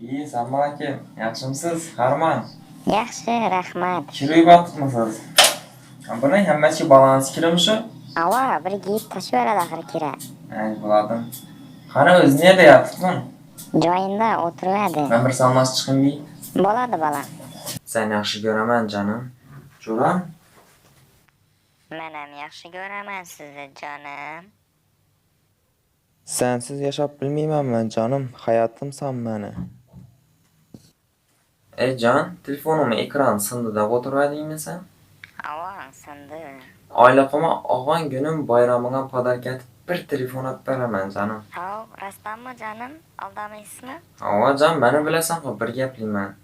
İyi, Salman aka. Yaxshimisiz? Harman. Yaxshi, rahmat. Kir yuvibotibmisiz? Buni hammasi balans kirimi shu? Ava, bir giyib tashlayveradi axir kira. Ay, biladim. Qani o'zi nerda yotibman? Joyinda o'tiradi. Men bir salmoq chiqimbi. Bo'ladi, bolam. Sen yaxshi ko'raman, jonim. Jo'ram? Men ham yaxshi ko'raman sizni, jonim. Sensiz yashab bilmaymanman, jonim. Hayotimsan meni. Ey jon, telefonimni ekrani sindi deb o'tiradingmi sen? Ava, sindi. Oylaqoma og'an kunim bayramingga podarka etib bir telefon olib beraman, jonim. Hov, rostdanmi, jonim? Aldamaysizmi? Ava jon, meni bilasan-ku, bir gaplayman.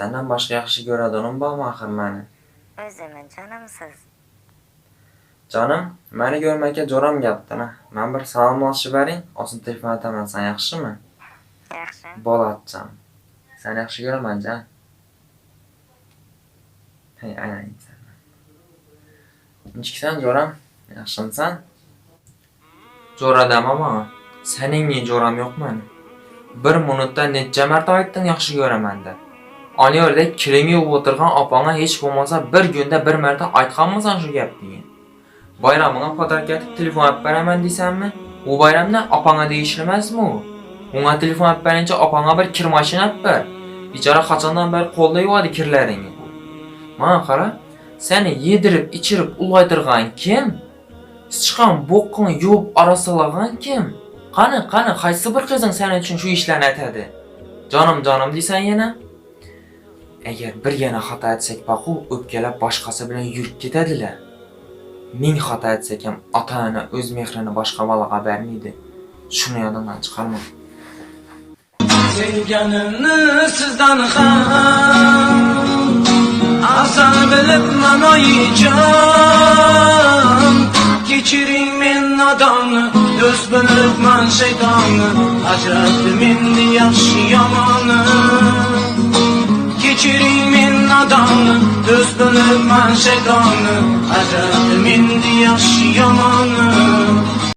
Sendan boshqa yaxshi ko'radiganim bormi axir meni? O'zimi jonimsiz. Jonim, meni ko'rmaka jo'ram gapdina. Men bir salomlashib bering, osin telefon ataman, sen yaxshimi? Yaxshi. Bo'latjon. Sen yaxshi ko'raman, jon. Hey, aynan sen. Nechiksan jo'ram? Yaxshimisan? Jo'radam ama sening ne jo'ram yo'q meni. Bir minutda necha marta aytding yaxshi ko'raman deb. Oniyorda kiring yuvib o'tirgan opangga hech bo'lmasa bir kunda bir marta aytganmisan shu gapni? Bayramingga podarka etib telefon olib beraman deysanmi? U bayramda opangga deyish emasmi u? Unga telefon olib berincha opangga bir kir mashina olib ber. Bichora qachondan beri qo'lda yuvadi kirlaringni. Mana qara, seni yedirib, ichirib ulg'aytirgan kim? Sichqon boqqini yuvib arasalagan kim? Qani, qani, qaysi bir qizing sening uchun shu ishlarni aytadi? Jonim, jonim deysan yana? Agar bir yana xato etsak baqu o'pkalab boshqasi bilan yurib ketadilar. Ming xato etsak ham ota-ona o'z mehrini boshqa bolaga bermaydi. Shuni yodingdan chiqarma. Sevganimni sizdan ham. Afzal bilib manoyijon Kechiring men nodonni Do'st bilibman shaytonni Ajratdim endi yaxshi yomonni Kechiring men nodonni Do'st bilibman shaytonni Ajratdim endi yaxshi yomonni